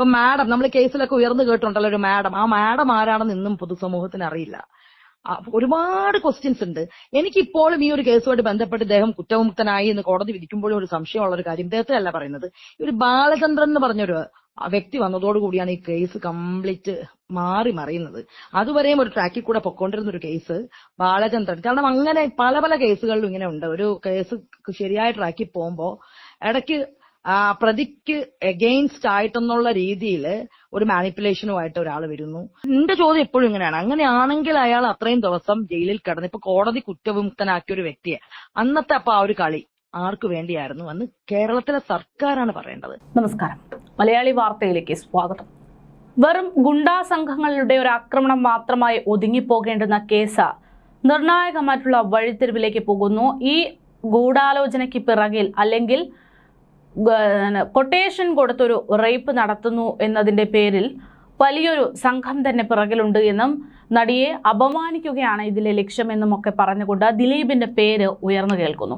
ഇപ്പൊ മാഡം നമ്മൾ കേസിലൊക്കെ ഉയർന്നു കേട്ടിട്ടുണ്ടല്ലോ ഒരു മാഡം. ആ മാഡം ആരാണെന്ന് ഇന്നും പൊതുസമൂഹത്തിന് അറിയില്ല. ഒരുപാട് ക്വസ്റ്റ്യൻസ് ഉണ്ട്. എനിക്കിപ്പോഴും ഈ ഒരു കേസുമായിട്ട് ബന്ധപ്പെട്ട് ഇദ്ദേഹം കുറ്റവിമുക്തനായി എന്ന് കോടതി വിധിക്കുമ്പോഴും ഒരു സംശയമുള്ള ഒരു കാര്യം ഇദ്ദേഹത്തെ അല്ല പറയുന്നത് ഒരു ബാലചന്ദ്രൻ എന്ന് പറഞ്ഞൊരു വ്യക്തി വന്നതോടുകൂടിയാണ് ഈ കേസ് കംപ്ലീറ്റ് മാറി മറിയുന്നത്. അതുവരെയും ഒരു ട്രാക്കിൽ കൂടെ പൊക്കോണ്ടിരുന്ന ഒരു കേസ് ബാലചന്ദ്രൻ. കാരണം അങ്ങനെ പല പല കേസുകളിലും ഇങ്ങനെ ഉണ്ട്. ഒരു കേസ് ശരിയായ ട്രാക്കിൽ പോകുമ്പോ ഇടയ്ക്ക് പ്രതിക്ക് എഗെയിൻസ്റ്റ് ആയിട്ടെന്നുള്ള രീതിയിൽ ഒരു മാനിപ്പുലേഷനുമായിട്ട് ഒരാൾ വരുന്നു. എന്റെ ചോദ്യം എപ്പോഴും ഇങ്ങനെയാണ്. അങ്ങനെയാണെങ്കിൽ അയാൾ അത്രയും ദിവസം ജയിലിൽ കിടന്നു ഇപ്പൊ കോടതി കുറ്റവിമുക്തനാക്കിയ ഒരു വ്യക്തിയെ അന്നത്തെ അപ്പൊ ആ ഒരു കളി ആർക്കു വേണ്ടിയായിരുന്നു എന്ന് കേരളത്തിലെ സർക്കാരാണ് പറയേണ്ടത്. നമസ്കാരം. മലയാളി വാർത്തയിലേക്ക് സ്വാഗതം. വെറും ഗുണ്ടാ സംഘങ്ങളുടെ ഒരു ആക്രമണം മാത്രമായി ഒതുങ്ങിപ്പോകേണ്ടുന്ന കേസ് നിർണായകമായിട്ടുള്ള വഴിത്തിരിവിലേക്ക് പോകുന്നു. ഈ ഗൂഢാലോചനയ്ക്ക് പിറകിൽ അല്ലെങ്കിൽ കൊട്ടേഷൻ കൊടുത്തൊരു റേപ്പ് നടത്തുന്നു എന്നതിന്റെ പേരിൽ വലിയൊരു സംഘം തന്നെ പിറകിലുണ്ട് എന്നും നടിയെ അപമാനിക്കുകയാണ് ഇതിലെ ലക്ഷ്യമെന്നും ഒക്കെ പറഞ്ഞുകൊണ്ട് ദിലീപിന്റെ പേര് ഉയർന്നു കേൾക്കുന്നു.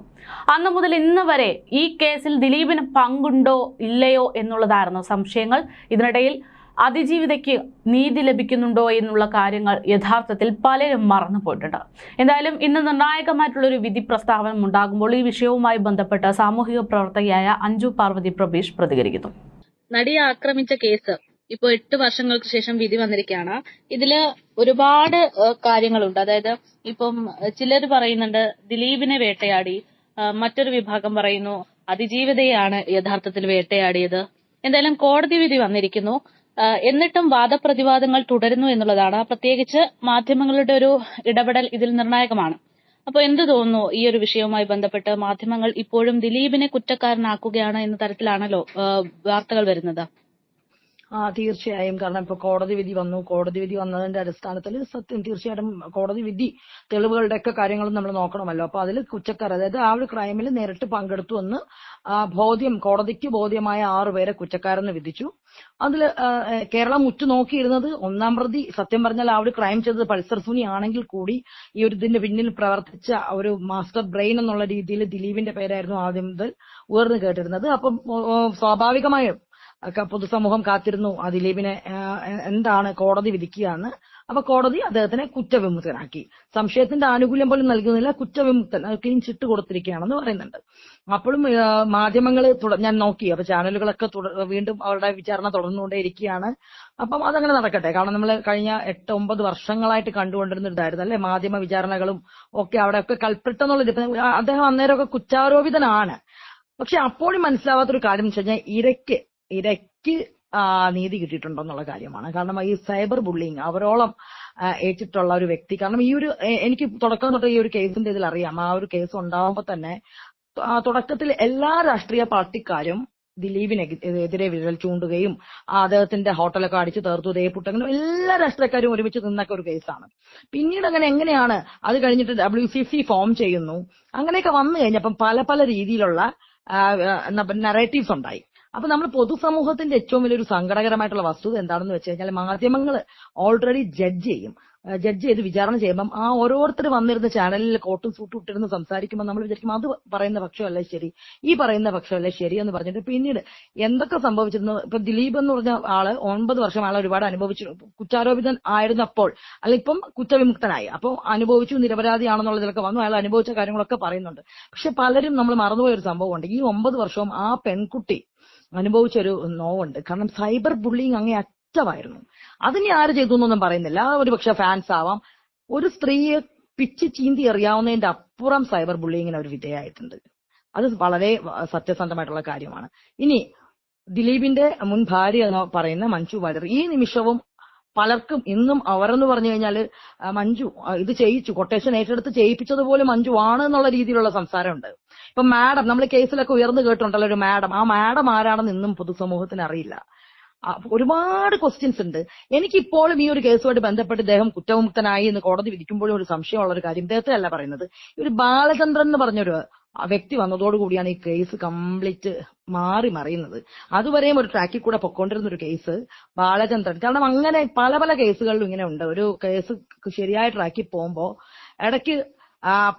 അന്ന് മുതൽ ഇന്ന് വരെ ഈ കേസിൽ ദിലീപിന് പങ്കുണ്ടോ ഇല്ലയോ എന്നുള്ളതായിരുന്നു സംശയങ്ങൾ. ഇതിനിടയിൽ അതിജീവിതയ്ക്ക് നീതി ലഭിക്കുന്നുണ്ടോ എന്നുള്ള കാര്യങ്ങൾ യഥാർത്ഥത്തിൽ പലരും മറന്നു പോയിട്ടുണ്ട്. എന്തായാലും ഇന്ന് നിർണായകമായിട്ടുള്ള ഒരു വിധി പ്രസ്താവന ഉണ്ടാകുമ്പോൾ ഈ വിഷയവുമായി ബന്ധപ്പെട്ട് സാമൂഹിക പ്രവർത്തകയായ അഞ്ജു പാർവതി പ്രബീഷ് പ്രതികരിക്കുന്നു. നടിയെ ആക്രമിച്ച കേസ് ഇപ്പൊ എട്ട് വർഷങ്ങൾക്ക് ശേഷം വിധി വന്നിരിക്കുകയാണ്. ഇതിൽ ഒരുപാട് കാര്യങ്ങളുണ്ട്. അതായത് ഇപ്പം ചിലർ പറയുന്നുണ്ട് ദിലീപിനെ വേട്ടയാടി. മറ്റൊരു വിഭാഗം പറയുന്നു അതിജീവിതയാണ് യഥാർത്ഥത്തിൽ വേട്ടയാടിയത്. എന്തായാലും കോടതി വിധി വന്നിരിക്കുന്നു. എന്നിട്ടും വാദപ്രതിവാദങ്ങൾ തുടരുന്നു എന്നുള്ളതാണ്. പ്രത്യേകിച്ച് മാധ്യമങ്ങളുടെ ഒരു ഇടപെടൽ ഇതിൽ നിർണായകമാണ്. അപ്പൊ എന്ത് തോന്നുന്നു ഈ ഒരു വിഷയവുമായി ബന്ധപ്പെട്ട് മാധ്യമങ്ങൾ ഇപ്പോഴും ദിലീപിനെ കുറ്റക്കാരനാക്കുകയാണ് എന്ന തരത്തിലാണല്ലോ വാർത്തകൾ വരുന്നത്? ആ തീർച്ചയായും. കാരണം ഇപ്പൊ കോടതി വിധി വന്നു. കോടതി വിധി വന്നതിന്റെ അടിസ്ഥാനത്തിൽ സത്യം തീർച്ചയായിട്ടും കോടതി വിധി തെളിവുകളുടെ ഒക്കെ കാര്യങ്ങളും നമ്മൾ നോക്കണമല്ലോ. അപ്പൊ അതിൽ കുറ്റക്കാർ അതായത് ആ ഒരു ക്രൈമിൽ നേരിട്ട് പങ്കെടുത്തു എന്ന് ബോധ്യം കോടതിക്ക് ബോധ്യമായ ആറുപേരെ കുറ്റക്കാരെന്ന് വിധിച്ചു. അതിൽ കേരളം ഉറ്റുനോക്കിയിരുന്നത് ഒന്നാം പ്രതി. സത്യം പറഞ്ഞാൽ ആ ഒരു ക്രൈം ചെയ്തത് പൾസർ സുനി ആണെങ്കിൽ കൂടി ഈ ഒരു ഇതിന്റെ പിന്നിൽ പ്രവർത്തിച്ച ഒരു മാസ്റ്റർ ബ്രെയിൻ എന്നുള്ള രീതിയിൽ ദിലീപിന്റെ പേരായിരുന്നു ആദ്യം മുതൽ ഉയർന്നു കേട്ടിരുന്നത്. അപ്പം സ്വാഭാവികമായും പൊതുസമൂഹം കാത്തിരുന്നു. ആ ദിലീപിനെ എന്താണ് കോടതി വിധിക്കുകയെന്ന്. അപ്പൊ കോടതി അദ്ദേഹത്തിനെ കുറ്റവിമുക്തനാക്കി. സംശയത്തിന്റെ ആനുകൂല്യം പോലും നൽകുന്നില്ല. കുറ്റവിമുക്തൻ ക്ലീൻ ചിട്ട് കൊടുത്തിരിക്കുകയാണെന്ന് പറയുന്നുണ്ട് അപ്പോഴും മാധ്യമങ്ങൾ ഞാൻ നോക്കി. അപ്പൊ ചാനലുകളൊക്കെ വീണ്ടും അവരുടെ വിചാരണ തുടർന്നുകൊണ്ടേയിരിക്കുകയാണ്. അപ്പം അതങ്ങനെ നടക്കട്ടെ. കാരണം നമ്മൾ കഴിഞ്ഞ എട്ട് ഒമ്പത് വർഷങ്ങളായിട്ട് കണ്ടുകൊണ്ടിരുന്നിട്ടായിരുന്നു അല്ലെ? മാധ്യമ വിചാരണകളും ഒക്കെ അവിടെയൊക്കെ കൽപ്പെട്ടെന്നുള്ള അദ്ദേഹം അന്നേരമൊക്കെ കുറ്റാരോപിതനാണ്. പക്ഷെ അപ്പോഴും മനസ്സിലാവാത്തൊരു കാര്യം എന്ന് വെച്ച് കഴിഞ്ഞാൽ ഇരയ്ക്ക് ഇരയ്ക്ക് നീതി കിട്ടിയിട്ടുണ്ടെന്നുള്ള കാര്യമാണ്. കാരണം ഈ സൈബർ ബുള്ളിങ് അവരോളം ഏറ്റിട്ടുള്ള ഒരു വ്യക്തി കാരണം ഈ ഒരു എനിക്ക് തുടക്കം തൊട്ട് ഈ ഒരു കേസിന്റെ ഇതിൽ അറിയാം. ആ ഒരു കേസ് ഉണ്ടാവുമ്പോൾ തന്നെ തുടക്കത്തിൽ എല്ലാ രാഷ്ട്രീയ പാർട്ടിക്കാരും ദിലീപിനെതിരെ വിരൽ ചൂണ്ടുകയും അദ്ദേഹത്തിന്റെ ഹോട്ടലൊക്കെ അടിച്ച് തീർത്തു അങ്ങനെ എല്ലാ രാഷ്ട്രീയക്കാരും ഒരുമിച്ച് നിന്നൊക്കെ ഒരു കേസാണ്. പിന്നീട് അങ്ങനെ എങ്ങനെയാണ് അത് കഴിഞ്ഞിട്ട് ഡബ്ല്യു സി സി ഫോം ചെയ്യുന്നു. അങ്ങനെയൊക്കെ വന്നു കഴിഞ്ഞപ്പം പല പല രീതിയിലുള്ള നറേറ്റീവ്സ് ഉണ്ടായി. അപ്പൊ നമ്മൾ പൊതുസമൂഹത്തിന്റെ ഏറ്റവും വലിയൊരു സങ്കടകരമായിട്ടുള്ള വസ്തുത എന്താണെന്ന് വെച്ച് കഴിഞ്ഞാൽ മാധ്യമങ്ങൾ ഓൾറെഡി ജഡ്ജ് ചെയ്യും. ജഡ്ജ് ചെയ്ത് വിചാരണ ചെയ്യുമ്പം ആ ഓരോരുത്തർ വന്നിരുന്ന ചാനലിൽ കോട്ടും സൂട്ടും ഇട്ടിരുന്ന് സംസാരിക്കുമ്പോൾ നമ്മൾ വിചാരിക്കും അത് പറയുന്ന പക്ഷമല്ല ശരി ഈ പറയുന്ന പക്ഷമല്ല ശരി എന്ന് പറഞ്ഞിട്ട് പിന്നീട് എന്തൊക്കെ സംഭവിച്ചിരുന്നു? ഇപ്പൊ ദിലീപ് എന്ന് പറഞ്ഞ ആൾ ഒൻപത് വർഷം ആൾ ഒരുപാട് അനുഭവിച്ചു. കുറ്റാരോപിതൻ ആയിരുന്നപ്പോൾ അല്ല ഇപ്പം കുറ്റവിമുക്തനായി. അപ്പോൾ അനുഭവിച്ചു നിരപരാധിയാണെന്നുള്ളതിലൊക്കെ വന്നു അയാൾ അനുഭവിച്ച കാര്യങ്ങളൊക്കെ പറയുന്നുണ്ട്. പക്ഷെ പലരും നമ്മൾ മറന്നുപോയ ഒരു സംഭവമുണ്ട്. ഈ ഒമ്പത് വർഷവും ആ പെൺകുട്ടി അനുഭവിച്ചൊരു നോവുണ്ട്. കാരണം സൈബർ ബുള്ളിങ് അങ്ങേ അറ്റമായിരുന്നു. അതിനെ ആര് ചെയ്തു എന്നൊന്നും പറയുന്നില്ല. ഒരു പക്ഷെ ഫാൻസ് ആവാം. ഒരു സ്ത്രീയെ പിച്ച് ചീന്തി എറിയാവുന്നതിന്റെ അപ്പുറം സൈബർ ബുള്ളിങ്ങിന് അവർ വിധേയമായിട്ടുണ്ട് അത് വളരെ സത്യസന്ധമായിട്ടുള്ള കാര്യമാണ്. ഇനി ദിലീപിന്റെ മുൻ ഭാര്യ എന്ന് പറയുന്ന മഞ്ജു വാര്യർ ഈ നിമിഷവും പലർക്കും ഇന്നും അവരെന്ന് പറഞ്ഞു കഴിഞ്ഞാൽ മഞ്ജു ഇത് ചെയ്യിച്ചു. കൊട്ടേഷൻ ഏറ്റെടുത്ത് ചെയ്യിപ്പിച്ചത് പോലും മഞ്ജു ആണ് എന്നുള്ള രീതിയിലുള്ള സംസാരമുണ്ട്. ഇപ്പൊ മാഡം നമ്മൾ കേസിലൊക്കെ ഉയർന്നു കേട്ടിട്ടുണ്ടല്ലോ ഒരു മാഡം ആ മാഡം ആരാണെന്ന് ഇന്നും പൊതുസമൂഹത്തിന് അറിയില്ല. ഒരുപാട് ക്വസ്റ്റ്യൻസ് ഉണ്ട്. എനിക്കിപ്പോഴും ഈ ഒരു കേസുമായിട്ട് ബന്ധപ്പെട്ട് ഇദ്ദേഹം കുറ്റവിമുക്തനായി എന്ന് കോടതി വിധിക്കുമ്പോഴും ഒരു സംശയമുള്ള ഒരു കാര്യം ഇദ്ദേഹത്തെ അല്ല പറയുന്നത്. ഒരു ബാലചന്ദ്രൻ എന്ന് പറഞ്ഞൊരു ആ വ്യക്തി വന്നതോടുകൂടിയാണ് ഈ കേസ് കംപ്ലീറ്റ് മാറി മറിയുന്നത്. അതുവരെയും ഒരു ട്രാക്കിൽ കൂടെ പൊക്കോണ്ടിരുന്ന ഒരു കേസ് ബാലചന്ദ്രൻ. കാരണം അങ്ങനെ പല പല കേസുകളിലും ഇങ്ങനെ ഉണ്ട്. ഒരു കേസ് ശരിയായ ട്രാക്കിൽ പോകുമ്പോൾ ഇടയ്ക്ക്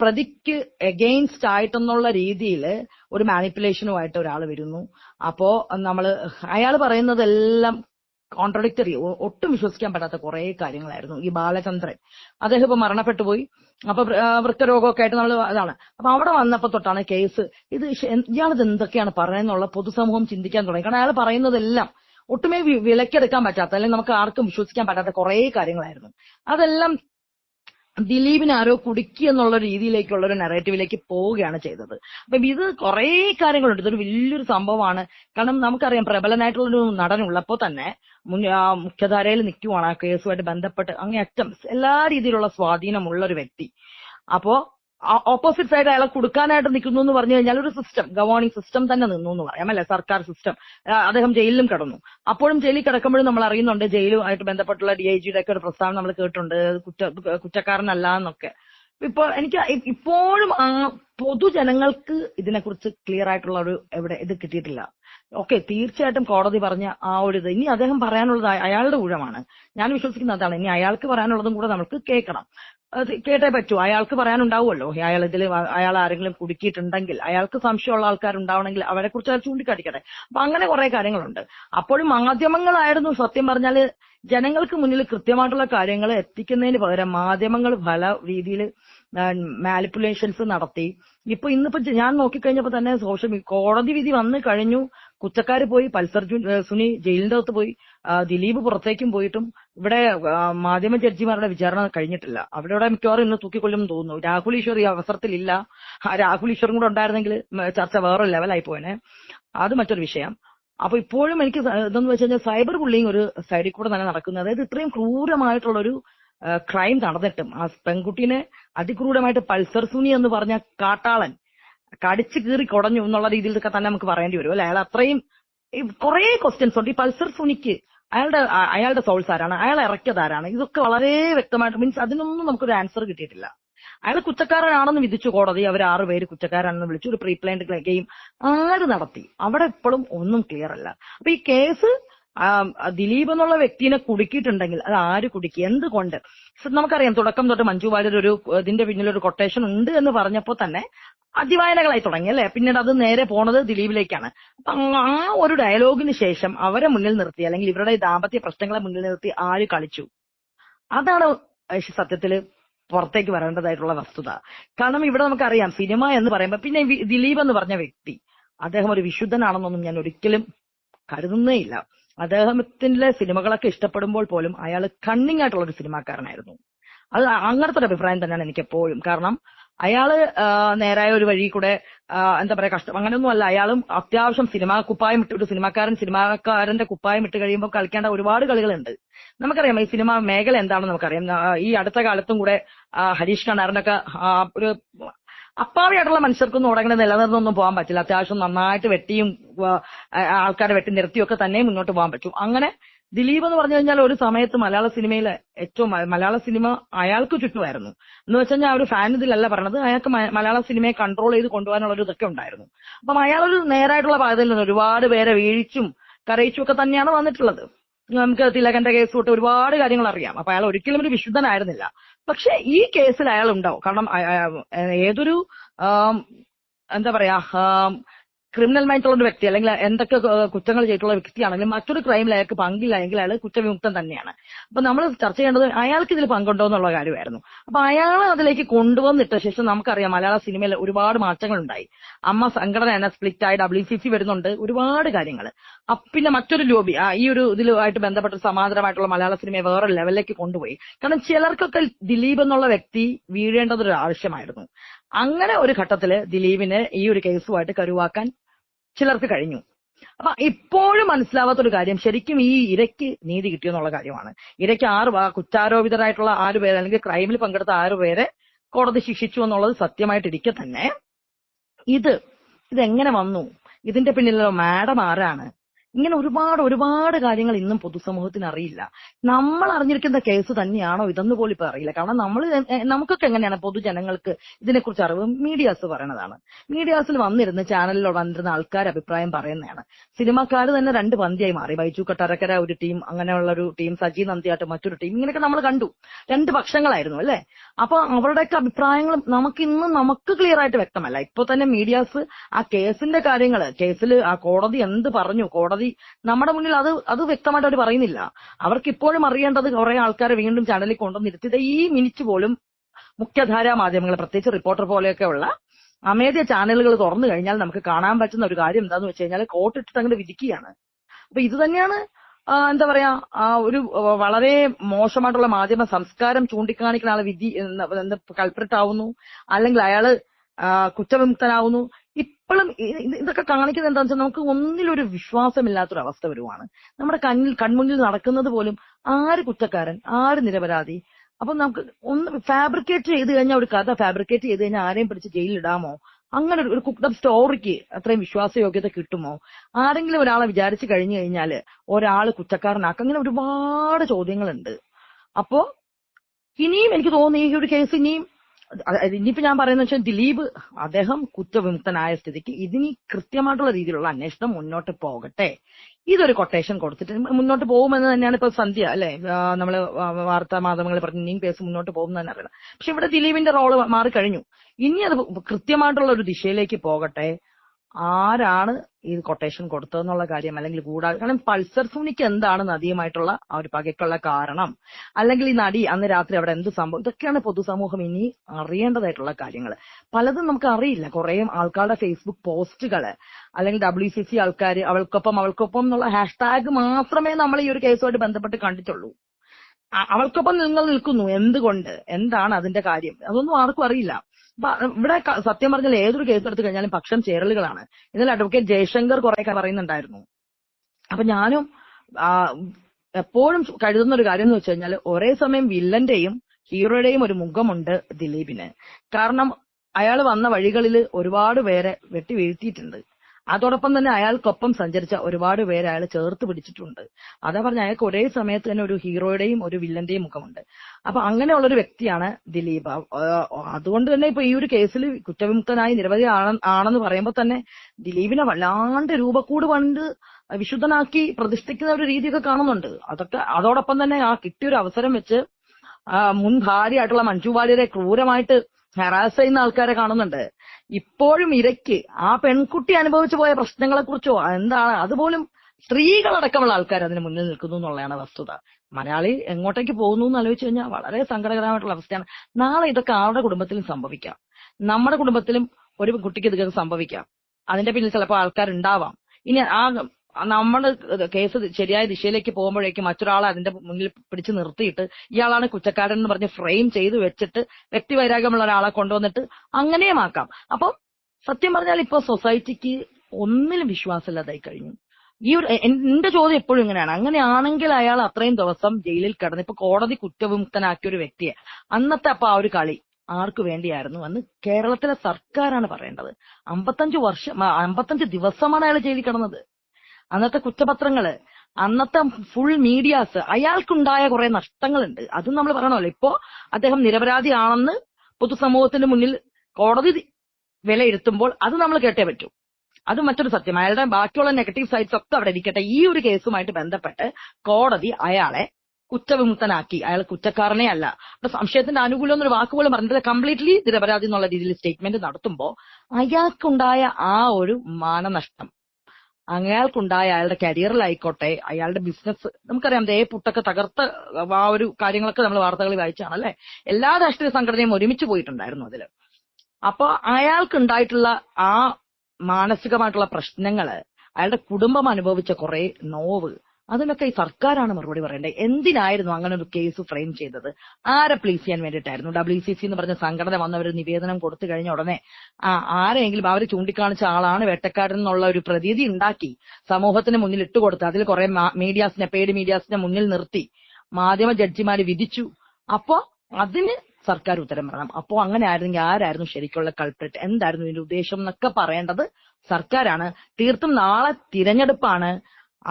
പ്രതിക്ക് എഗെയിൻസ്റ്റ് ആയിട്ടെന്നുള്ള രീതിയിൽ ഒരു മാനിപ്പുലേഷനുമായിട്ട് ഒരാൾ വരുന്നു. അപ്പോ നമ്മൾ അയാൾ പറയുന്നതെല്ലാം കോൺട്രഡിക്ടറി ഒട്ടും വിശ്വസിക്കാൻ പറ്റാത്ത കുറെ കാര്യങ്ങളായിരുന്നു ഈ ബാലചന്ദ്രൻ. അദ്ദേഹം ഇപ്പൊ മരണപ്പെട്ടു പോയി. അപ്പൊ വൃക്കരോഗമൊക്കെ ആയിട്ട് നമ്മൾ അതാണ്. അപ്പൊ അവിടെ വന്നപ്പോ തൊട്ടാണ് കേസ് ഇത് ഇയാളിത് എന്തൊക്കെയാണ് പറയുന്നുള്ള പൊതുസമൂഹം ചിന്തിക്കാൻ തുടങ്ങി. കാരണം അയാൾ പറയുന്നതെല്ലാം ഒട്ടുമേ വിലക്കെടുക്കാൻ പറ്റാത്ത അല്ലെങ്കിൽ നമുക്ക് ആർക്കും വിശ്വസിക്കാൻ പറ്റാത്ത കുറെ കാര്യങ്ങളായിരുന്നു. അതെല്ലാം ദിലീപിനെ ആരോ കുടുക്കി എന്നുള്ള രീതിയിലേക്കുള്ള ഒരു നെറേറ്റീവിലേക്ക് പോവുകയാണ് ചെയ്തത്. അപ്പൊ ഇത് കുറെ കാര്യങ്ങളുണ്ട്. ഇതൊരു വലിയൊരു സംഭവമാണ്. കാരണം നമുക്കറിയാം പ്രബലനായിട്ടുള്ള ഒരു നടൻ ഉള്ളപ്പോൾ തന്നെ മുഖ്യധാരയിൽ നിൽക്കുവാണ് ആ കേസുമായിട്ട് ബന്ധപ്പെട്ട് അങ്ങേയറ്റം എല്ലാ രീതിയിലുള്ള സ്വാധീനമുള്ള ഒരു വ്യക്തി. അപ്പോ ഓപ്പോസിറ്റ് സൈഡ് അയാളെ കൊടുക്കാനായിട്ട് നിൽക്കുന്നു എന്ന് പറഞ്ഞു കഴിഞ്ഞാൽ ഒരു സിസ്റ്റം ഗവേണിംഗ് സിസ്റ്റം തന്നെ നിന്നു എന്ന് പറയാം അല്ലെ? സർക്കാർ സിസ്റ്റം അദ്ദേഹം ജയിലിലും കിടന്നു. അപ്പോഴും ജയിലിൽ കിടക്കുമ്പോഴും നമ്മൾ അറിയുന്നുണ്ട് ജയിലുമായിട്ട് ബന്ധപ്പെട്ടുള്ള ഡി ഐ ജിയുടെ ഒക്കെ ഒരു പ്രസ്താവന നമ്മൾ കേട്ടിട്ടുണ്ട് കുറ്റ കുറ്റക്കാരനല്ല എന്നൊക്കെ. ഇപ്പൊ എനിക്ക് ഇപ്പോഴും പൊതുജനങ്ങൾക്ക് ഇതിനെക്കുറിച്ച് ക്ലിയർ ആയിട്ടുള്ള ഒരു എവിടെ ഇത് കിട്ടിയിട്ടില്ല. ഓക്കെ തീർച്ചയായിട്ടും കോടതി പറഞ്ഞ ആ ഒരു ഇത് ഇനി അദ്ദേഹം പറയാനുള്ളത് അയാളുടെ ഊഴമാണ്. ഞാൻ വിശ്വസിക്കുന്ന അതാണ്. ഇനി അയാൾക്ക് പറയാനുള്ളതും കൂടെ നമുക്ക് കേൾക്കണം. അത് കേട്ടേ പറ്റൂ. അയാൾക്ക് പറയാനുണ്ടാവുമല്ലോ. അയാൾ ഇതിൽ അയാൾ ആരെങ്കിലും കുടുക്കിയിട്ടുണ്ടെങ്കിൽ അയാൾക്ക് സംശയമുള്ള ആൾക്കാരുണ്ടാവണമെങ്കിൽ അവരെ കുറിച്ച് അയാൾ ചൂണ്ടിക്കാട്ടിക്കട്ടെ. അപ്പൊ അങ്ങനെ കുറെ കാര്യങ്ങളുണ്ട്. അപ്പോഴും മാധ്യമങ്ങളായിരുന്നു സത്യം പറഞ്ഞാൽ ജനങ്ങൾക്ക് മുന്നിൽ കൃത്യമായിട്ടുള്ള കാര്യങ്ങൾ എത്തിക്കുന്നതിന് പകരം മാധ്യമങ്ങൾ പല രീതിയിൽ മാനിപ്പുലേഷൻസ് നടത്തി. ഇപ്പൊ ഇന്നിപ്പോ ഞാൻ നോക്കിക്കഴിഞ്ഞപ്പോ തന്നെ സോഷ്യൽ കോടതി വിധി വന്നു കഴിഞ്ഞു. കുറ്റക്കാര് പോയി ഏ, സുനി ജയിലിന്റെ അകത്ത് പോയി ദിലീപ് പുറത്തേക്കും പോയിട്ടും ഇവിടെ മാധ്യമ ജഡ്ജിമാരുടെ വിചാരണ കഴിഞ്ഞിട്ടില്ല. അവിടെ ഇവിടെ മിക്കവാറും ഇന്ന് തൂക്കിക്കൊല്ലും തോന്നുന്നു. രാഹുൽ ഈശ്വർ ഈ അവസരത്തിലില്ല. ആ രാഹുൽ ഈശ്വറും കൂടെ ഉണ്ടായിരുന്നെങ്കിൽ ചർച്ച വേറെ ലെവലായി പോയനെ. അത് മറ്റൊരു വിഷയം. അപ്പൊ ഇപ്പോഴും എനിക്ക് ഇതെന്ന് വെച്ച് കഴിഞ്ഞാൽ സൈബർ ബുള്ളിങ് ഒരു സൈഡിൽ കൂടെ തന്നെ നടക്കുന്നത്. അതായത് ഇത്രയും ക്രൂരമായിട്ടുള്ള ഒരു ക്രൈം നടന്നിട്ടും ആ പെൺകുട്ടീനെ അതിക്രൂരമായിട്ട് പൾസർ സുനി എന്ന് പറഞ്ഞ കാട്ടാളൻ കടിച്ചു കീറി കുടഞ്ഞു എന്നുള്ള രീതിയിലൊക്കെ തന്നെ നമുക്ക് പറയേണ്ടി വരും. അല്ലെ? അയാൾ അത്രയും കുറെ ക്വസ്റ്റ്യൻസ് ഉണ്ട്. ഈ പൾസർ സുനിക്ക് അയാളുടെ അയാളുടെ സോൾസ് ആരാണ്? അയാൾ ഇറക്കിയത് ആരാണ്? ഇതൊക്കെ വളരെ വ്യക്തമായിട്ട് മീൻസ് അതിനൊന്നും നമുക്കൊരു ആൻസർ കിട്ടിയിട്ടില്ല. അയാൾ കുറ്റക്കാരനാണെന്ന് വിധിച്ചു കോടതി. അവർ ആറ് പേര് കുറ്റക്കാരാണെന്ന് വിളിച്ചു. ഒരു പ്രീ ഗെയിം ആര് നടത്തി? അവിടെ ഇപ്പോഴും ഒന്നും ക്ലിയർ അല്ല. അപ്പൊ ഈ കേസ് ആ, ദിലീപ് എന്നുള്ള വ്യക്തിനെ കുടുക്കിയിട്ടുണ്ടെങ്കിൽ അത് ആര് കുടുക്കി? എന്തുകൊണ്ട്? കൊണ്ട് നമുക്കറിയാം തുടക്കം തൊട്ട് മഞ്ജു വാര്യർ ഒരു ഇതിന്റെ പിന്നിൽ ഒരു കൊട്ടേഷൻ ഉണ്ട് എന്ന് പറഞ്ഞപ്പോൾ തന്നെ അതിവായനകളായി തുടങ്ങി അല്ലെ? പിന്നീട് അത് നേരെ പോണത് ദിലീപിലേക്കാണ്. അപ്പൊ ആ ഒരു ഡയലോഗിന് ശേഷം അവരെ മുന്നിൽ നിർത്തി അല്ലെങ്കിൽ ഇവരുടെ ദാമ്പത്യ പ്രശ്നങ്ങളെ മുന്നിൽ നിർത്തി ആര് കളിച്ചു? അതാണ് സത്യത്തിൽ പുറത്തേക്ക് വരേണ്ടതായിട്ടുള്ള വസ്തുത. കാരണം ഇവിടെ നമുക്കറിയാം സിനിമ എന്ന് പറയുമ്പോൾ പിന്നെ ദിലീപ് എന്ന് പറഞ്ഞ വ്യക്തി അദ്ദേഹം ഒരു വിശുദ്ധനാണെന്നൊന്നും ഞാൻ ഒരിക്കലും കരുതുന്നേ ഇല്ല അദ്ദേഹത്തിന്റെ സിനിമകളൊക്കെ ഇഷ്ടപ്പെടുമ്പോൾ പോലും അയാൾ കണ്ണിങ് ആയിട്ടുള്ള ഒരു സിനിമാക്കാരനായിരുന്നു. അത് അങ്ങനത്തെ ഒരു അഭിപ്രായം തന്നെയാണ് എനിക്ക് എപ്പോഴും കാരണം അയാൾ നേരായ ഒരു വഴി കൂടെ എന്താ പറയാ കഷ്ടം. അങ്ങനെയൊന്നും അല്ല. അയാളും അത്യാവശ്യം സിനിമ കുപ്പായം ഇട്ട് ഒരു സിനിമാക്കാരൻ സിനിമാക്കാരന്റെ കുപ്പായം ഇട്ട് കഴിയുമ്പോൾ കളിക്കേണ്ട ഒരുപാട് കളികളുണ്ട്. നമുക്കറിയാം ഈ സിനിമ മേഖല എന്താണെന്ന് നമുക്കറിയാം. ഈ അടുത്ത കാലത്തും കൂടെ ഹരീഷ് കണ്ണാറിനൊക്കെ ഒരു അപ്പാവിയായിട്ടുള്ള മനുഷ്യർക്കൊന്നും ഉടങ്ങനെ നിലനിർന്നൊന്നും പോകാൻ പറ്റില്ല. അത്യാവശ്യം നന്നായിട്ട് വെട്ടിയും ആൾക്കാരെ വെട്ടി നിർത്തിയൊക്കെ തന്നെ മുന്നോട്ട് പോകാൻ പറ്റും. അങ്ങനെ ദിലീപ് എന്ന് പറഞ്ഞു കഴിഞ്ഞാൽ ഒരു സമയത്ത് മലയാള സിനിമയിലെ ഏറ്റവും മലയാള സിനിമ അയാൾക്ക് ചുറ്റുമായിരുന്നു. എന്ന് വെച്ച് കഴിഞ്ഞാൽ ആ ഒരു ഫാൻ ഇതിലല്ല പറഞ്ഞത് അയാൾക്ക് മലയാള സിനിമയെ കൺട്രോൾ ചെയ്ത് കൊണ്ടുപോകാനുള്ള ഒരു ഇതൊക്കെ ഉണ്ടായിരുന്നു. അപ്പം അയാളൊരു നേരായിട്ടുള്ള പാതയിൽ നിന്ന് ഒരുപാട് പേരെ വീഴ്ചും കരയിച്ചും ഒക്കെ തന്നെയാണ് വന്നിട്ടുള്ളത്. നമുക്ക് തിലകന്റെ കേസ് തൊട്ട് ഒരുപാട് കാര്യങ്ങൾ അറിയാം. അപ്പൊ അയാൾ ഒരിക്കലും ഒരു വിശുദ്ധനായിരുന്നില്ല. പക്ഷെ ഈ കേസിൽ അയാൾ ഉണ്ടാവും കാരണം ഏതൊരു എന്താ പറയാ ക്രിമിനൽ മൈൻഡുള്ള ഒരു വ്യക്തി അല്ലെങ്കിൽ എന്തൊക്കെ കുറ്റങ്ങൾ ചെയ്തിട്ടുള്ള വ്യക്തിയാണെങ്കിലും മറ്റൊരു ക്രൈമിൽ അയാൾക്ക് പങ്കില്ല എങ്കിൽ അയാൾ കുറ്റവിമുക്തൻ തന്നെയാണ്. അപ്പൊ നമ്മൾ ചർച്ച ചെയ്യേണ്ടത് അയാൾക്ക് ഇതിൽ പങ്കുണ്ടോ എന്നുള്ള കാര്യമായിരുന്നു. അപ്പൊ അയാൾ അതിലേക്ക് കൊണ്ടുവന്നിട്ട ശേഷം നമുക്കറിയാം മലയാള സിനിമയിൽ ഒരുപാട് മാറ്റങ്ങൾ ഉണ്ടായി അമ്മ സംഘടന എന്നെ സ്പ്ലിറ്റ് ആയി ഡബ്ല്യു സി സി വരുന്നുണ്ട് ഒരുപാട് കാര്യങ്ങൾ പിന്നെ മറ്റൊരു ലോബി ഈ ഒരു ഇതിലുമായിട്ട് ബന്ധപ്പെട്ട സമാന്തരമായിട്ടുള്ള മലയാള സിനിമയെ വേറെ ലെവലിലേക്ക് കൊണ്ടുപോയി. കാരണം ചിലർക്കൊക്കെ ദിലീപ് എന്നുള്ള വ്യക്തി വീഴേണ്ടത് ഒരു ആവശ്യമായിരുന്നു. അങ്ങനെ ഒരു ഘട്ടത്തിൽ ദിലീപിനെ ഈ ഒരു കേസുമായിട്ട് കരുവാക്കാൻ ചിലർക്ക് കഴിഞ്ഞു. അപ്പൊ ഇപ്പോഴും മനസ്സിലാവാത്ത ഒരു കാര്യം ശരിക്കും ഈ ഇരയ്ക്ക് നീതി കിട്ടിയെന്നുള്ള കാര്യമാണ്. ഇരയ്ക്ക് ആറ് കുറ്റാരോപിതരായിട്ടുള്ള ആറ് പേര് അല്ലെങ്കിൽ ക്രൈമിൽ പങ്കെടുത്ത ആറ് പേരെ കോടതി ശിക്ഷിച്ചു എന്നുള്ളത് സത്യമായിട്ടിരിക്കെ തന്നെ. ഇത് ഇതെങ്ങനെ വന്നു? ഇതിന്റെ പിന്നിലുള്ള മാഡം ആരാണ്? ഇങ്ങനെ ഒരുപാട് ഒരുപാട് കാര്യങ്ങൾ ഇന്നും പൊതുസമൂഹത്തിന് അറിയില്ല. നമ്മൾ അറിഞ്ഞിരിക്കുന്ന കേസ് തന്നെയാണോ ഇതെന്ന് പോലും ഇപ്പൊ അറിയില്ല. കാരണം നമ്മൾ നമുക്കൊക്കെ എങ്ങനെയാണ് പൊതുജനങ്ങൾക്ക് ഇതിനെക്കുറിച്ച് അറിവ്? മീഡിയാസ് പറയണതാണ്. മീഡിയാസിൽ വന്നിരുന്ന് ചാനലിൽ വന്നിരുന്ന ആൾക്കാർ അഭിപ്രായം പറയുന്നതാണ്. സിനിമാക്കാർ തന്നെ രണ്ട് പന്തിയായി മാറി. ബൈജു കട്ടരക്കര ഒരു ടീം അങ്ങനെയുള്ള ഒരു ടീം സജി നന്ദിയാട്ട് മറ്റൊരു ടീം ഇങ്ങനെയൊക്കെ നമ്മൾ കണ്ടു. രണ്ട് പക്ഷങ്ങളായിരുന്നു അല്ലേ? അപ്പൊ അവരുടെയൊക്കെ അഭിപ്രായങ്ങൾ നമുക്ക് ഇന്നും നമുക്ക് ക്ലിയർ ആയിട്ട് വ്യക്തമല്ല. ഇപ്പൊ തന്നെ മീഡിയാസ് ആ കേസിന്റെ കാര്യങ്ങൾ കേസിൽ ആ കോടതി എന്ത് പറഞ്ഞു? കോടതി കോടതി നമ്മുടെ മുന്നിൽ അത് അത് വ്യക്തമായിട്ട് അവർ പറയുന്നില്ല. അവർക്ക് ഇപ്പോഴും അറിയേണ്ടത് കുറെ ആൾക്കാരെ വീണ്ടും ചാനലിൽ കൊണ്ടുവന്നിരുത്തി. ഈ മിനിറ്റ് പോലും മുഖ്യധാരാ മാധ്യമങ്ങൾ പ്രത്യേകിച്ച് റിപ്പോർട്ടർ പോലെയൊക്കെയുള്ള അമേദ്യ ചാനലുകൾ തുറന്നു കഴിഞ്ഞാൽ നമുക്ക് കാണാൻ പറ്റുന്ന ഒരു കാര്യം എന്താന്ന് വെച്ച് കഴിഞ്ഞാൽ കോട്ടിട്ടിട്ട് അങ്ങോട്ട് വിധിക്കുകയാണ് അപ്പൊ ഇത് തന്നെയാണ് എന്താ പറയാ ഒരു വളരെ മോശമായിട്ടുള്ള മാധ്യമ സംസ്കാരം ചൂണ്ടിക്കാണിക്കുന്ന ആളെ വിധി കൾപ്രിറ്റ് അല്ലെങ്കിൽ അയാൾ കുറ്റവിമുക്തനാവുന്നു. ഇപ്പോഴും ഇതൊക്കെ കാണിക്കുന്നത് എന്താണെന്ന് വെച്ചാൽ നമുക്ക് ഒന്നിലൊരു വിശ്വാസമില്ലാത്തൊരവസ്ഥ വരുവാണ്. നമ്മുടെ കണ്ണിൽ കൺമുന്നിൽ നടക്കുന്നത് പോലും ആര് കുറ്റക്കാരൻ ആര് നിരപരാധി? അപ്പൊ നമുക്ക് ഒന്ന് ഫാബ്രിക്കേറ്റ് ചെയ്ത് കഴിഞ്ഞാൽ ഒരു കഥ ഫാബ്രിക്കേറ്റ് ചെയ്ത് കഴിഞ്ഞാൽ ആരെയും പിടിച്ച് ജയിലിൽ ഇടാമോ അങ്ങനെ ഒരു- ഒരു കുക്ഡപ്പ് സ്റ്റോറിക്ക് അത്രയും വിശ്വാസയോഗ്യത കിട്ടുമോ? ആരെങ്കിലും ഒരാളെ വിചാരിച്ചു കഴിഞ്ഞു കഴിഞ്ഞാൽ ഒരാൾ കുറ്റക്കാരനാക്ക. അങ്ങനെ ഒരുപാട് ചോദ്യങ്ങളുണ്ട്. അപ്പോ ഇനിയും എനിക്ക് തോന്നുന്നു ഈ ഒരു കേസ് ഇനിയും ഇനിയിപ്പോ ഞാൻ പറയുന്നത് വെച്ചാൽ ദിലീപ് അദ്ദേഹം കുറ്റവിമുക്തനായ സ്ഥിതിക്ക് ഇതിനി കൃത്യമായിട്ടുള്ള രീതിയിലുള്ള അന്വേഷണം മുന്നോട്ട് പോകട്ടെ. ഇതൊരു കൊട്ടേഷൻ കൊടുത്തിട്ട് മുന്നോട്ട് പോകുമെന്ന് തന്നെയാണ് ഇപ്പൊ സന്ധ്യ അല്ലെ? നമ്മൾ വാർത്താ മാധ്യമങ്ങൾ പറഞ്ഞു ഇനിയും കേസ് മുന്നോട്ട് പോകുമെന്ന് തന്നെ അറിയണം. പക്ഷെ ഇവിടെ ദിലീപിന്റെ റോൾ മാറിക്കഴിഞ്ഞു. ഇനി അത് കൃത്യമായിട്ടുള്ള ഒരു ദിശയിലേക്ക് പോകട്ടെ. ആരാണ് ഈ കൊട്ടേഷൻ കൊടുത്തതെന്നുള്ള കാര്യം അല്ലെങ്കിൽ കൂടാതെ കാരണം പൾസർ സുനിക്ക് എന്താണ് നദിയുമായിട്ടുള്ള ആ ഒരു പകയ്ക്കുള്ള കാരണം? അല്ലെങ്കിൽ ഈ നടി അന്ന് രാത്രി അവിടെ എന്ത് സംഭവം ഇതൊക്കെയാണ് പൊതുസമൂഹം ഇനി അറിയേണ്ടതായിട്ടുള്ള കാര്യങ്ങൾ പലതും നമുക്ക് അറിയില്ല. കുറേ ആൾക്കാരുടെ ഫേസ്ബുക്ക് പോസ്റ്റുകൾ അല്ലെങ്കിൽ ഡബ്ല്യു സി സി ആൾക്കാർ അവൾക്കൊപ്പം അവൾക്കൊപ്പം എന്നുള്ള ഹാഷ്ടാഗ് മാത്രമേ നമ്മൾ ഈ ഒരു കേസുമായിട്ട് ബന്ധപ്പെട്ട് കണ്ടിട്ടുള്ളൂ. അവൾക്കൊപ്പം നിങ്ങൾ നിൽക്കുന്നു. എന്തുകൊണ്ട്? എന്താണ് അതിന്റെ കാര്യം? അതൊന്നും ആർക്കും അറിയില്ല. അപ്പൊ ഇവിടെ സത്യം പറഞ്ഞാൽ ഏതൊരു കേസ് എടുത്തു കഴിഞ്ഞാലും പക്ഷം ചേരലുകളാണ്. ഇന്നലെ അഡ്വക്കേറ്റ് ജയശങ്കർ കുറെ പറയുന്നുണ്ടായിരുന്നു. അപ്പൊ ഞാനും എപ്പോഴും കരുതുന്ന ഒരു കാര്യം എന്ന് വെച്ച് കഴിഞ്ഞാൽ ഒരേ സമയം വില്ലന്റെയും ഹീറോയുടെയും ഒരു മുഖമുണ്ട് ദിലീപിന്. കാരണം അയാൾ വന്ന വഴികളിൽ ഒരുപാട് പേരെ വെട്ടി വീഴ്ത്തിയിട്ടുണ്ട്. അതോടൊപ്പം തന്നെ അയാൾക്കൊപ്പം സഞ്ചരിച്ച ഒരുപാട് പേരെ അയാൾ ചേർത്ത് പിടിച്ചിട്ടുണ്ട്. അതാ പറഞ്ഞ അയാൾക്ക് ഒരേ സമയത്ത് തന്നെ ഒരു ഹീറോയുടെയും ഒരു വില്ലന്റെയും മുഖമുണ്ട്. അപ്പൊ അങ്ങനെയുള്ള ഒരു വ്യക്തിയാണ് ദിലീപ്. അതുകൊണ്ട് തന്നെ ഇപ്പൊ ഈ ഒരു കേസിൽ കുറ്റവിമുക്തനായി നിരവധി ആണെന്ന് പറയുമ്പോൾ തന്നെ ദിലീപിനെ വല്ലാണ്ട് രൂപക്കൂട് പണ്ട് വിശുദ്ധനാക്കി പ്രതിഷ്ഠിക്കുന്ന ഒരു രീതിയൊക്കെ കാണുന്നുണ്ട്. അതൊക്കെ അതോടൊപ്പം തന്നെ ആ കിട്ടിയ ഒരു അവസരം വെച്ച് മുൻ ഭാര്യയായിട്ടുള്ള മഞ്ജു വാര്യരെ ക്രൂരമായിട്ട് ഹെറാസ് ചെയ്യുന്ന ആൾക്കാരെ കാണുന്നുണ്ട്. ഇപ്പോഴും ഇരയ്ക്ക് ആ പെൺകുട്ടി അനുഭവിച്ചു പോയ പ്രശ്നങ്ങളെ കുറിച്ചോ എന്താണ്? അതുപോലും സ്ത്രീകളടക്കമുള്ള ആൾക്കാർ അതിന് മുന്നിൽ നിൽക്കുന്നു എന്നുള്ളതാണ് വസ്തുത. മലയാളി എങ്ങോട്ടേക്ക് പോകുന്നു എന്ന് ആലോചിച്ച് കഴിഞ്ഞാൽ വളരെ സങ്കടകരമായിട്ടുള്ള അവസ്ഥയാണ്. നാളെ ഇതൊക്കെ ആരുടെ കുടുംബത്തിലും സംഭവിക്കാം? നമ്മുടെ കുടുംബത്തിലും ഒരു കുട്ടിക്ക് ഇതൊക്കെ സംഭവിക്കാം. അതിന്റെ പിന്നിൽ ചിലപ്പോൾ ആൾക്കാരുണ്ടാവാം. ഇനി ആ നമ്മൾ കേസ് ശരിയായ ദിശയിലേക്ക് പോകുമ്പോഴേക്കും മറ്റൊരാളെ അതിന്റെ മുന്നിൽ പിടിച്ചു നിർത്തിയിട്ട് ഇയാളാണ് കുറ്റക്കാരൻ എന്ന് പറഞ്ഞ് ഫ്രെയിം ചെയ്ത് വെച്ചിട്ട് വ്യക്തിവൈരാഗ്യമുള്ള ഒരാളെ കൊണ്ടുവന്നിട്ട് അങ്ങനെയും ആക്കാം. അപ്പം സത്യം പറഞ്ഞാൽ ഇപ്പൊ സൊസൈറ്റിക്ക് ഒന്നിലും വിശ്വാസമില്ലാതായി കഴിഞ്ഞു. ഈ ഒരു എന്റെ ചോദ്യം എപ്പോഴും ഇങ്ങനെയാണ്. അങ്ങനെയാണെങ്കിൽ അയാൾ അത്രയും ദിവസം ജയിലിൽ കിടന്ന് ഇപ്പൊ കോടതി കുറ്റവിമുക്തനാക്കിയ ഒരു വ്യക്തിയെ അന്നത്തെ അപ്പൊ ആ ഒരു കളി ആർക്ക് വേണ്ടിയായിരുന്നു? എന്ന് കേരളത്തിലെ സർക്കാരാണ് പറയേണ്ടത്. അമ്പത്തഞ്ച് വർഷം അമ്പത്തഞ്ച് ദിവസമാണ് അയാൾ ജയിലിൽ കിടന്നത്. അന്നത്തെ കുറ്റപത്രങ്ങൾ അന്നത്തെ ഫുൾ മീഡിയാസ് അയാൾക്കുണ്ടായ കുറെ നഷ്ടങ്ങളുണ്ട്. അതും നമ്മൾ പറയണമല്ലോ. ഇപ്പോ അദ്ദേഹം നിരപരാധിയാണെന്ന് പൊതുസമൂഹത്തിന് മുന്നിൽ കോടതി വിലയിരുത്തുമ്പോൾ അത് നമ്മൾ കേട്ടേ പറ്റൂ. അത് മറ്റൊരു സത്യം. അയാളുടെ ബാക്കിയുള്ള നെഗറ്റീവ് സൈഡ്സ് ഒക്കെ അവിടെ ഇരിക്കട്ടെ. ഈ ഒരു കേസുമായിട്ട് ബന്ധപ്പെട്ട് കോടതി അയാളെ കുറ്റവിമുക്തനാക്കി. അയാൾ കുറ്റക്കാരനെ അല്ല. അപ്പൊ സംശയത്തിന്റെ അനുകൂലം എന്നൊരു വാക്ക് പോലും പറഞ്ഞിട്ട് കംപ്ലീറ്റ്ലി നിരപരാധി എന്നുള്ള രീതിയിൽ സ്റ്റേറ്റ്മെന്റ് നടത്തുമ്പോൾ അയാൾക്കുണ്ടായ ആ ഒരു മാനനഷ്ടം. അയാൾക്കുണ്ടായ അയാളുടെ കരിയറിലായിക്കോട്ടെ അയാളുടെ ബിസിനസ് നമുക്കറിയാം ദേ പുട്ടൊക്കെ തകർത്ത ആ ഒരു കാര്യങ്ങളൊക്കെ നമ്മൾ വാർത്തകളിൽ വായിച്ചാണ് അല്ലെ? എല്ലാ രാഷ്ട്രീയ സംഘടനയും ഒരുമിച്ച് പോയിട്ടുണ്ടായിരുന്നു അതിൽ. അപ്പൊ അയാൾക്കുണ്ടായിട്ടുള്ള ആ മാനസികമായിട്ടുള്ള പ്രശ്നങ്ങൾ അയാളുടെ കുടുംബം അനുഭവിച്ച കുറെ നോവ് അതിനൊക്കെ ഈ സർക്കാരാണ് മറുപടി പറയേണ്ടത് എന്തിനായിരുന്നു അങ്ങനെ ഒരു കേസ് ഫ്രെയിം ചെയ്തത്? ആരെ പ്ലീസ് ചെയ്യാൻ വേണ്ടിയിട്ടായിരുന്നു? ഡബ്ല്യു സി സി എന്ന് പറഞ്ഞ സംഘടന വന്ന ഒരു നിവേദനം കൊടുത്തു കഴിഞ്ഞ ഉടനെ ആ ആരെങ്കിലും അവർ ചൂണ്ടിക്കാണിച്ച ആളാണ് വേട്ടക്കാരൻ എന്നുള്ള ഒരു പ്രതീതി ഉണ്ടാക്കി. സമൂഹത്തിന് മുന്നിൽ ഇട്ടുകൊടുത്ത് അതിൽ കുറെ മീഡിയാസിനെ പെയ്ഡ് മീഡിയാസിനെ മുന്നിൽ നിർത്തി. മാധ്യമ ജഡ്ജിമാര് വിധിച്ചു. അപ്പോ അതിന് സർക്കാർ ഉത്തരം പറയണം. അപ്പോ അങ്ങനെ ആയിരുന്നെങ്കിൽ ആരായിരുന്നു ശരിക്കുള്ള കൾപ്രിറ്റ് എന്തായിരുന്നു ഇതിന്റെ ഉദ്ദേശം എന്നൊക്കെ പറയേണ്ടത് സർക്കാരാണ്. തീർത്തും നാളെ തിരഞ്ഞെടുപ്പാണ്.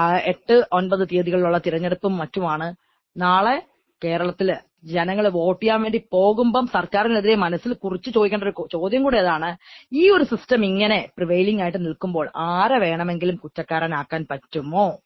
എട്ട് ഒൻപത് തീയതികളിലുള്ള തിരഞ്ഞെടുപ്പും മറ്റുമാണ്. നാളെ കേരളത്തിൽ ജനങ്ങൾ വോട്ട് ചെയ്യാൻ വേണ്ടി പോകുമ്പം സർക്കാരിനെതിരെ മനസ്സിൽ കുറിച്ച് ചോദിക്കേണ്ട ഒരു ചോദ്യം കൂടെ അതാണ്. ഈ ഒരു സിസ്റ്റം ഇങ്ങനെ പ്രിവെയിലിംഗ് ആയിട്ട് നിൽക്കുമ്പോൾ ആരെ വേണമെങ്കിലും കുറ്റക്കാരനാക്കാൻ പറ്റുമോ?